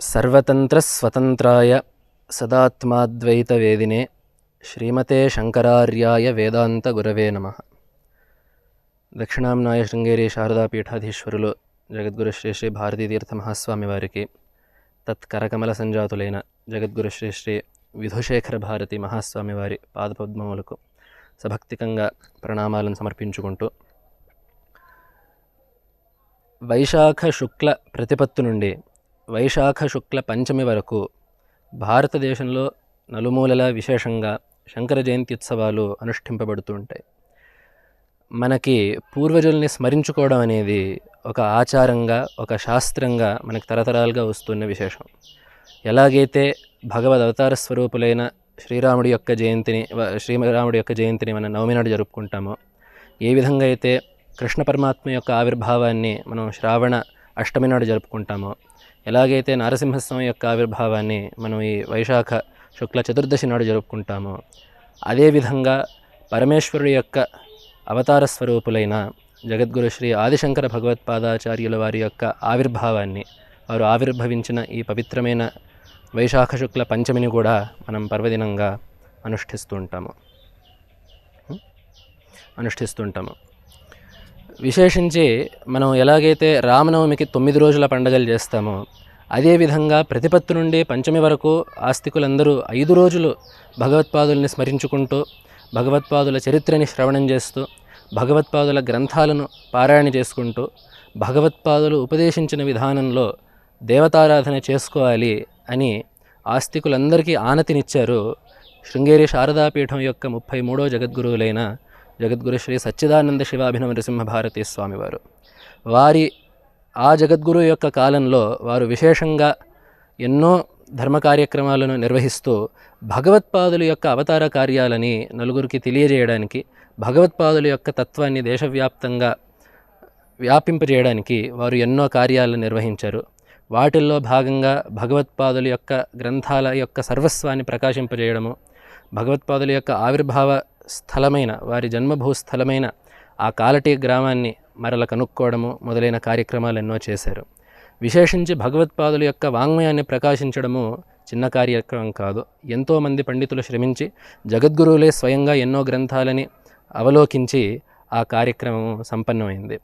సర్వతంత్రస్వతంత్రాయ సదాత్మాద్వైతవేదినే శ్రీమతే శంకరార్యాయ వేదాంత గురవే నమ దక్షిణాంనాయ శృంగేరి శారదాపీఠాధీశ్వరులు జగద్గురు శ్రీ శ్రీ భారతీతీర్థ మహాస్వామి వారికి తత్కరకమల సంజాతులైన జగద్గురు శ్రీ శ్రీ విధుశేఖర భారతి మహాస్వామి వారి పాదపద్మములకు సభక్తికంగా ప్రణామాలను సమర్పించుకుంటూ వైశాఖ శుక్ల ప్రతిపత్తు నుండి వైశాఖ శుక్ల పంచమి వరకు భారతదేశంలో నలుమూలలా విశేషంగా శంకర జయంతి ఉత్సవాలు అనుష్ఠింపబడుతూ ఉంటాయి మనకి పూర్వజుల్ని స్మరించుకోవడం అనేది ఒక ఆచారంగా ఒక శాస్త్రంగా మనకు తరతరాలుగా వస్తున్న విశేషం. ఎలాగైతే భగవద్ అవతార స్వరూపులైన శ్రీరాముడి యొక్క జయంతిని శ్రీరాముడి యొక్క జయంతిని మనం నవమి నాడు జరుపుకుంటామో ఏ విధంగా అయితే కృష్ణ పరమాత్మ యొక్క ఆవిర్భావాన్ని మనం శ్రావణ అష్టమి నాడు జరుపుకుంటామో ఎలాగైతే నరసింహస్వామి యొక్క ఆవిర్భావాన్ని మనం ఈ వైశాఖ శుక్ల చతుర్దశి నాడు జరుపుకుంటామో అదేవిధంగా పరమేశ్వరుడి యొక్క అవతార స్వరూపులైన జగద్గురు శ్రీ ఆదిశంకర భగవత్పాదాచార్యుల వారి యొక్క ఆవిర్భావాన్ని వారు ఆవిర్భవించిన ఈ పవిత్రమైన వైశాఖ శుక్ల పంచమిని కూడా మనం పర్వదినంగా అనుష్ఠిస్తూ ఉంటాము. విశేషించి మనం ఎలాగైతే రామనవమికి తొమ్మిది రోజుల పండగలు చేస్తామో అదేవిధంగా ప్రతిపత్తి నుండి పంచమి వరకు ఆస్తికులందరూ ఐదు రోజులు భగవత్పాదుల్ని స్మరించుకుంటూ భగవత్పాదుల చరిత్రని శ్రవణం చేస్తూ భగవత్పాదుల గ్రంథాలను పారాయణ చేసుకుంటూ భగవత్పాదులు ఉపదేశించిన విధానంలో దేవతారాధన చేసుకోవాలి అని ఆస్తికులందరికీ ఆనతినిచ్చారు శృంగేరి శారదాపీఠం యొక్క ముప్పై మూడో జగద్గురువులైన జగద్గురు శ్రీ సచ్చిదానంద శివాభినవ నరసింహభారతీ స్వామివారు. వారి ఆ జగద్గురు యొక్క కాలంలో వారు విశేషంగా ఎన్నో ధర్మ కార్యక్రమాలను నిర్వహిస్తూ భగవత్పాదుల యొక్క అవతార కార్యాలని నలుగురికి తెలియజేయడానికి భగవత్పాదుల యొక్క తత్వాన్ని దేశవ్యాప్తంగా వ్యాపింపజేయడానికి వారు ఎన్నో కార్యాలను నిర్వహించారు. వాటిల్లో భాగంగా భగవత్పాదుల యొక్క గ్రంథాల యొక్క సర్వస్వాన్ని ప్రకాశింపజేయడము భగవత్పాదుల యొక్క ఆవిర్భావ స్థలమైన వారి జన్మభూ స్థలమైన ఆ కాలటీ గ్రామాన్ని మరల కనుక్కోవడము మొదలైన కార్యక్రమాలు ఎన్నో చేశారు. విశేషించి భగవత్పాదుల యొక్క వాంగ్మయాన్ని ప్రకాశించడము చిన్న కార్యక్రమం కాదు. ఎంతోమంది పండితులు శ్రమించి జగద్గురువులే స్వయంగా ఎన్నో గ్రంథాలని అవలోకించి ఆ కార్యక్రమం సంపన్నమైంది.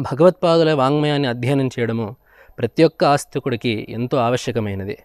భగవత్పాదుల వాంగ్మయాన్ని అధ్యయనం చేయడము ప్రతి ఒక్క ఆస్తికుడికి ఎంతో ఆవశ్యకమైనది.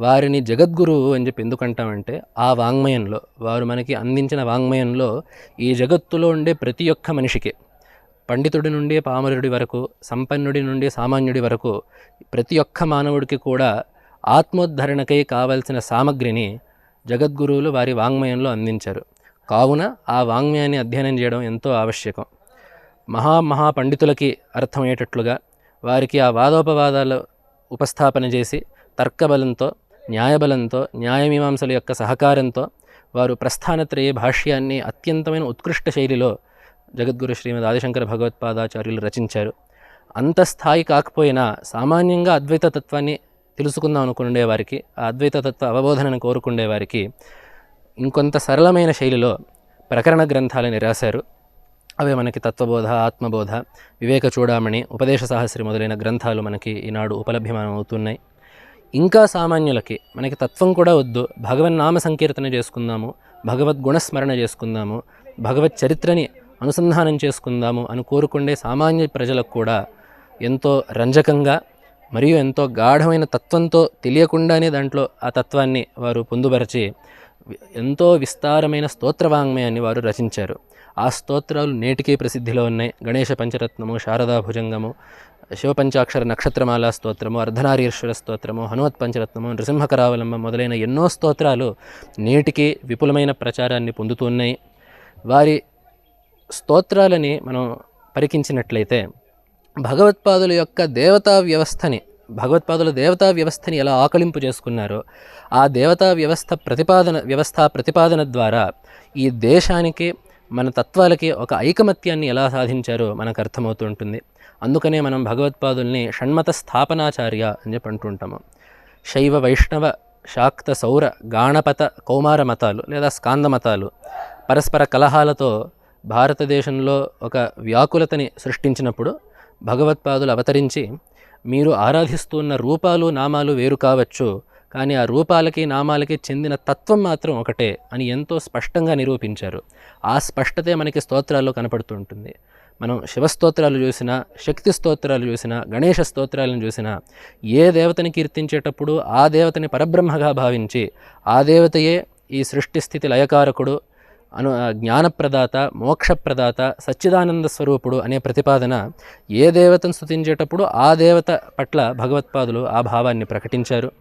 వారిని జగద్గురువు అని చెప్పి ఎందుకంటామంటే ఆ వాంగ్మయంలో వారు మనకి అందించిన వాంగ్మయంలో ఈ జగత్తులో ఉండే ప్రతి ఒక్క మనిషికి పండితుడి నుండి పామరుడి వరకు సంపన్నుడి నుండి సామాన్యుడి వరకు ప్రతి ఒక్క మానవుడికి కూడా ఆత్మోద్ధరణకై కావలసిన సామగ్రిని జగద్గురువులు వారి వాంగ్మయంలో అందించారు. కావున ఆ వాంగ్మయాన్ని అధ్యయనం చేయడం ఎంతో ఆవశ్యకం. మహా పండితులకి అర్థమయ్యేటట్లుగా వారికి ఆ వాదోపవాదాలు ఉపస్థాపన చేసి తర్కబలంతో న్యాయబలంతో న్యాయమీమాంసల యొక్క సహకారంతో వారు ప్రస్థానత్రయ భాష్యాన్ని అత్యంతమైన ఉత్కృష్ట శైలిలో జగద్గురు శ్రీమద్ ఆదిశంకర భగవత్పాదాచార్యులు రచించారు. అంత స్థాయి కాకపోయినా సామాన్యంగా అద్వైత తత్వాన్ని తెలుసుకుందాం అనుకునే వారికి ఆ అద్వైత తత్వ అవబోధనను కోరుకునే వారికి ఇంకొంత సరళమైన శైలిలో ప్రకరణ గ్రంథాలని రాశారు. అవే మనకి తత్వబోధ ఆత్మబోధ వివేక చూడామణి ఉపదేశ సహస్రి మొదలైన గ్రంథాలు మనకి ఈనాడు ఉపలభ్యమానం అవుతున్నాయి ఇంకా సామాన్యులకి మనకి తత్వం కూడా వద్దు. భగవన్ నామ సంకీర్తన చేసుకుందాము భగవద్గుణస్మరణ చేసుకుందాము భగవత్ చరిత్రని అనుసంధానం చేసుకుందాము అని కోరుకుండే సామాన్య ప్రజలకు కూడా ఎంతో రంజకంగా మరియు ఎంతో గాఢమైన తత్వంతో తెలియకుండానే దాంట్లో ఆ తత్వాన్ని వారు పొందుపరిచి ఎంతో విస్తారమైన స్తోత్రవాంగ్మయాన్ని వారు రచించారు. ఆ స్తోత్రాలు నేటికీ ప్రసిద్ధిలో ఉన్నాయి. గణేష పంచరత్నము శారదా భుజంగము శివపంచాక్షర నక్షత్రమాల స్తోత్రము అర్ధనారీశ్వర స్తోత్రము హనుమత్ పంచరత్నము నృసింహకరావలంబం మొదలైన ఎన్నో స్తోత్రాలు నేటికి విపులమైన ప్రచారాన్ని పొందుతున్నాయి. వారి స్తోత్రాలని మనం పరికించినట్లయితే భగవత్పాదుల యొక్క దేవతా వ్యవస్థని భగవత్పాదుల దేవతా వ్యవస్థని ఎలా ఆకలింపు చేసుకున్నారో ఆ దేవతా వ్యవస్థ ప్రతిపాదన వ్యవస్థ ప్రతిపాదన ద్వారా ఈ దేశానికి మన తత్వాలకి ఒక ఐకమత్యాన్ని ఎలా సాధించారో మనకు అర్థమవుతూ ఉంటుంది అందుకనే మనం భగవత్పాదుల్ని షణ్మత స్థాపనాచార్య అని చెప్పి అంటుంటాము. శైవ వైష్ణవ శాక్త సౌర గాణపత కౌమార మతాలు లేదా స్కాంద మతాలు పరస్పర కలహాలతో భారతదేశంలో ఒక వ్యాకులతని సృష్టించినప్పుడు భగవత్పాదులు అవతరించి మీరు ఆరాధిస్తున్న రూపాలు నామాలు వేరు కావచ్చు కానీ ఆ రూపాలకి నామాలకి చెందిన తత్వం మాత్రం ఒకటే అని ఎంతో స్పష్టంగా నిరూపించారు. ఆ స్పష్టతే మనకి స్తోత్రాల్లో కనపడుతుంటుంది. మనం శివస్తోత్రాలు చూసినా శక్తి స్తోత్రాలు చూసినా గణేష స్తోత్రాలను చూసినా ఏ దేవతని కీర్తించేటప్పుడు ఆ దేవతని పరబ్రహ్మగా భావించి ఆ దేవతయే ఈ సృష్టి స్థితి లయకారకుడు అను జ్ఞానప్రదాత మోక్షప్రదాత సచ్చిదానంద స్వరూపుడు అనే ప్రతిపాదన ఏ దేవతను స్థుతించేటప్పుడు ఆ దేవత పట్ల భగవత్పాదులు ఆ భావాన్ని ప్రకటించారు.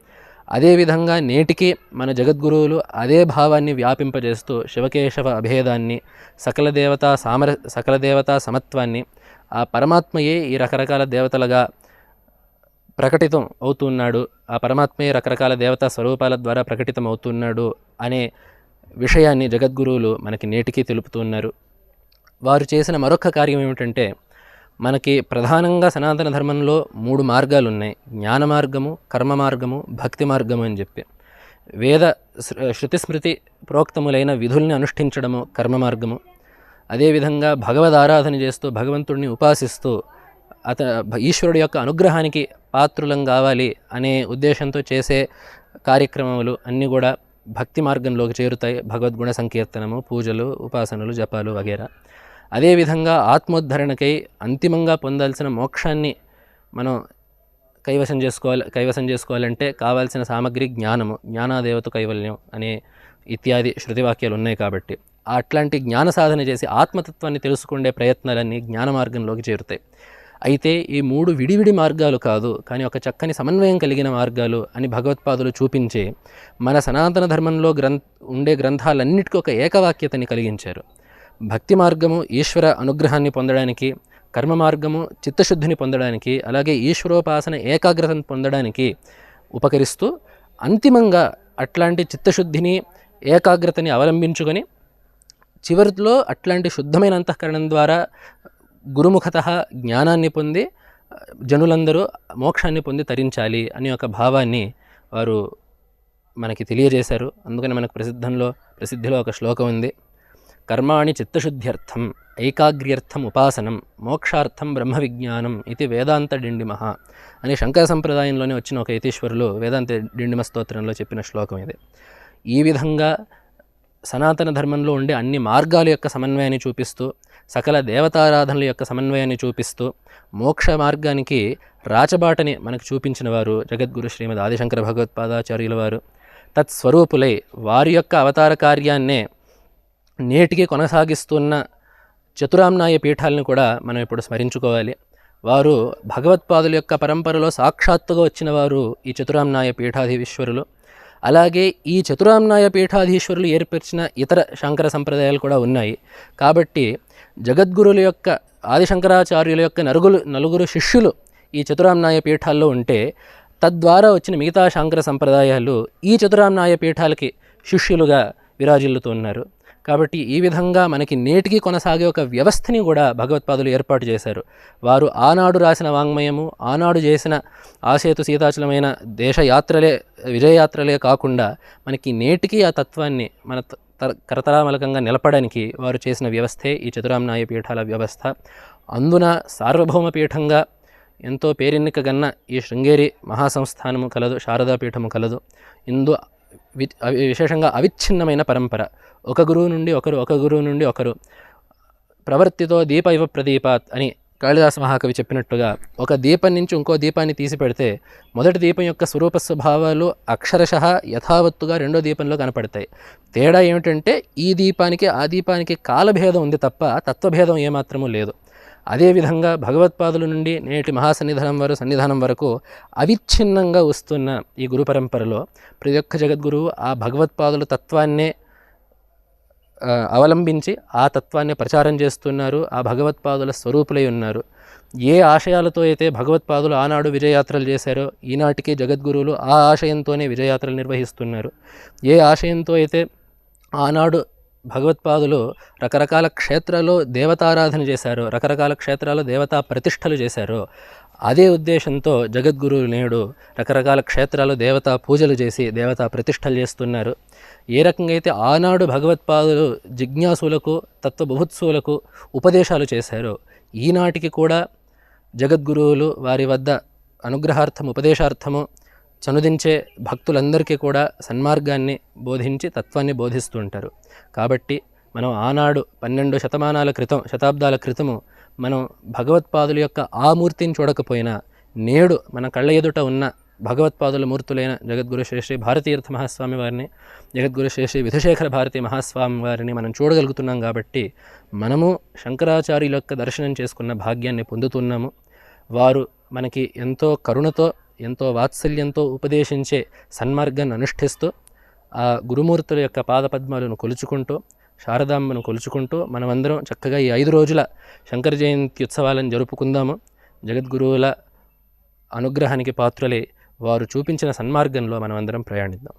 అదేవిధంగా నేటికి మన జగద్గురువులు అదే భావాన్ని వ్యాపింపజేస్తూ శివకేశవ అభేదాన్ని సకల దేవతా సామర సకల దేవతా సమత్వాన్ని ఆ పరమాత్మయే ఈ రకరకాల దేవతలుగా ప్రకటితం అవుతున్నాడు ఆ పరమాత్మయే రకరకాల దేవతా స్వరూపాల ద్వారా ప్రకటితం అవుతున్నాడు అనే విషయాన్ని జగద్గురువులు మనకి నేటికీ తెలుపుతున్నారు. వారు చేసిన మరొక కార్యం ఏమిటంటే మనకి ప్రధానంగా సనాతన ధర్మంలో మూడు మార్గాలు ఉన్నాయి జ్ఞాన మార్గము కర్మ మార్గము భక్తి మార్గము అని చెప్పి. వేద శృతిస్మృతి ప్రోక్తములైన విధుల్ని అనుష్ఠించడము కర్మ మార్గము. అదేవిధంగా భగవద్ ఆరాధన చేస్తూ భగవంతుడిని ఉపాసిస్తూ అత ఈశ్వరుడు ఈశ్వరుడి యొక్క అనుగ్రహానికి పాత్రులం కావాలి అనే ఉద్దేశంతో చేసే కార్యక్రమములు అన్నీ కూడా భక్తి మార్గంలోకి చేరుతాయి. భగవద్గుణ సంకీర్తనము పూజలు ఉపాసనలు జపాలు వగేరా. అదేవిధంగా ఆత్మోద్ధరణకై అంతిమంగా పొందాల్సిన మోక్షాన్ని మనం కైవసం చేసుకోవాలి కైవసం చేసుకోవాలంటే కావాల్సిన సామగ్రి జ్ఞానము జ్ఞానాదేవత కైవల్యం అనే ఇత్యాది శృతివాక్యాలు ఉన్నాయి కాబట్టి. అట్లాంటి జ్ఞాన సాధన చేసి ఆత్మతత్వాన్ని తెలుసుకునే ప్రయత్నాలన్నీ జ్ఞాన మార్గంలోకి చేరుతాయి. అయితే ఈ మూడు విడివిడి మార్గాలు కాదు కానీ ఒక చక్కని సమన్వయం కలిగిన మార్గాలు అని భగవత్పాదులు చూపించి మన సనాతన ధర్మంలో గ్రంథ ఉండే గ్రంథాలన్నిటికీ ఒక ఏకవాక్యతని కలిగించారు. భక్తి మార్గము ఈశ్వర అనుగ్రహాన్ని పొందడానికి కర్మ మార్గము చిత్తశుద్ధిని పొందడానికి అలాగే ఈశ్వరోపాసన ఏకాగ్రతను పొందడానికి ఉపకరిస్తూ అంతిమంగా అట్లాంటి చిత్తశుద్ధిని ఏకాగ్రతని అవలంబించుకొని చివరిలో అట్లాంటి శుద్ధమైన అంతఃకరణం ద్వారా గురుముఖత జ్ఞానాన్ని పొంది జనులందరూ మోక్షాన్ని పొంది తరించాలి అనే ఒక భావాన్ని వారు మనకి తెలియజేశారు. అందుకని మనకు ప్రసిద్ధంలో ప్రసిద్ధిలో ఒక శ్లోకం ఉంది. కర్మాణి చిత్తశుద్ధ్యర్థం ఐకాగ్ర్యర్థం ఉపాసనం మోక్షార్థం బ్రహ్మ విజ్ఞానం ఇది వేదాంత డిండిమ అని శంకర సంప్రదాయంలోనే వచ్చిన ఒక యతీశ్వరులు వేదాంత డిండిమ స్తోత్రంలో చెప్పిన శ్లోకం ఇది. ఈ విధంగా సనాతన ధర్మంలో ఉండే అన్ని మార్గాల యొక్క సమన్వయాన్ని చూపిస్తూ సకల దేవతారాధనల యొక్క సమన్వయాన్ని చూపిస్తూ మోక్ష మార్గానికి రాచబాటని మనకు చూపించిన వారు జగద్గురు శ్రీమద్ ఆదిశంకర భగవత్పాదాచార్యుల వారు. తత్స్వరూపులై వారి యొక్క అవతార కార్యాన్నే నేటికి కొనసాగిస్తున్న చతురామ్నాయ పీఠాలను కూడా మనం ఇప్పుడు స్మరించుకోవాలి. వారు భగవత్పాదుల యొక్క పరంపరలో సాక్షాత్తుగా వచ్చిన వారు ఈ చతురామ్నాయ పీఠాధీశ్వరులు. అలాగే ఈ చతురామ్నాయ పీఠాధీశ్వరులు ఏర్పరిచిన ఇతర శంకర సంప్రదాయాలు కూడా ఉన్నాయి. కాబట్టి జగద్గురుల యొక్క ఆదిశంకరాచార్యుల యొక్క నలుగురు నలుగురు శిష్యులు ఈ చతురామ్నాయ పీఠాల్లో ఉంటే తద్వారా వచ్చిన మిగతా శంకర సంప్రదాయాలు ఈ చతురామ్నాయ పీఠాలకి శిష్యులుగా విరాజిల్లుతున్నారు కాబట్టి ఈ విధంగా మనకి నేటికి కొనసాగే ఒక వ్యవస్థని కూడా భగవత్పాదులు ఏర్పాటు చేశారు. వారు ఆనాడు రాసిన వాంగ్మయము ఆనాడు చేసిన ఆసేతు సీతాచలమైన దేశయాత్రలే విజయయాత్రలే కాకుండా మనకి నేటికి ఆ తత్వాన్ని మన త- తర- నిలపడానికి వారు చేసిన వ్యవస్థే ఈ చతురామ్నాయ పీఠాల వ్యవస్థ. అందున సార్వభౌమ పీఠంగా ఎంతో పేరెన్నికగన్న ఈ శృంగేరి మహాసంస్థానము కలదు శారదా పీఠము కలదు. ఇందు విశేషంగా అవిచ్ఛిన్నమైన పరంపర. ఒక గురువు నుండి ఒకరు ఒక గురువు నుండి ఒకరు. ప్రవర్తితో దీప ఇవ ప్రదీపాత్ అని కాళిదాస మహాకవి చెప్పినట్టుగా ఒక దీపం నుంచి ఇంకో దీపాన్ని తీసి పెడితే మొదటి దీపం యొక్క స్వరూప స్వభావాలు అక్షరశః యథావత్తుగా రెండో దీపంలో కనపడతాయి. తేడా ఏమిటంటే ఈ దీపానికి ఆ దీపానికి కాలభేదం ఉంది తప్ప తత్వభేదం ఏమాత్రమూ లేదు. అదేవిధంగా భగవత్పాదుల నుండి నేటి మహాసన్నిధానం వరకు సన్నిధానం వరకు అవిచ్ఛిన్నంగా వస్తున్న ఈ గురు పరంపరలో ప్రతి ఒక్క జగద్గురువు ఆ భగవత్పాదుల తత్వాన్నే అవలంబించి ఆ తత్వాన్ని ప్రచారం చేస్తున్నారు ఆ భగవత్పాదుల స్వరూపులై ఉన్నారు. ఏ ఆశయాలతో అయితే భగవత్పాదులు ఆనాడు విజయయాత్రలు చేశారో ఈనాటికి జగద్గురువులు ఆ ఆశయంతోనే విజయయాత్రలు నిర్వహిస్తున్నారు. ఏ ఆశయంతో అయితే ఆనాడు భగవత్పాదులు రకరకాల క్షేత్రాల్లో దేవతారాధన చేశారు రకరకాల క్షేత్రాల్లో దేవతా ప్రతిష్టలు చేశారు. అదే ఉద్దేశంతో జగద్గురువులు నేడు రకరకాల క్షేత్రాలు దేవతా పూజలు చేసి దేవతా ప్రతిష్టలు చేస్తున్నారు. ఏ రకంగా అయితే ఆనాడు భగవత్పాదులు జిజ్ఞాసులకు తత్వబుభుత్సులకు ఉపదేశాలు చేశారు ఈనాటికి కూడా జగద్గురువులు వారి వద్ద అనుగ్రహార్థం ఉపదేశార్థము చనుదించే భక్తులందరికీ కూడా సన్మార్గాన్ని బోధించి తత్వాన్ని బోధిస్తూ ఉంటారు. కాబట్టి మనం ఆనాడు పన్నెండు శతమానాల క్రితం శతాబ్దాల క్రితము మనం భగవత్పాదుల యొక్క ఆ మూర్తిని చూడకపోయినా నేడు మన కళ్ళ ఎదుట ఉన్న భగవత్పాదుల మూర్తులైన జగద్గురు శ్రీ శ్రీ భారతీర్థ మహాస్వామి వారిని జగద్గురు శ్రీ శ్రీ విధుశేఖర భారతీ మహాస్వామి వారిని మనం చూడగలుగుతున్నాం కాబట్టి మనము శంకరాచార్యుల యొక్క దర్శనం చేసుకున్న భాగ్యాన్ని పొందుతున్నాము. వారు మనకి ఎంతో కరుణతో ఎంతో వాత్సల్యంతో ఉపదేశించే సన్మార్గాన్ని అనుష్ఠిస్తూ ఆ గురుమూర్తుల యొక్క పాదపద్మాలను కొలుచుకుంటూ శారదాంబను కొలుచుకుంటూ మనమందరం చక్కగా ఈ ఐదు రోజుల శంకర జయంతి ఉత్సవాలను జరుపుకుందాము. జగద్గురువుల అనుగ్రహానికి పాత్రలై వారు చూపించిన సన్మార్గంలో మనమందరం ప్రయాణిద్దాం.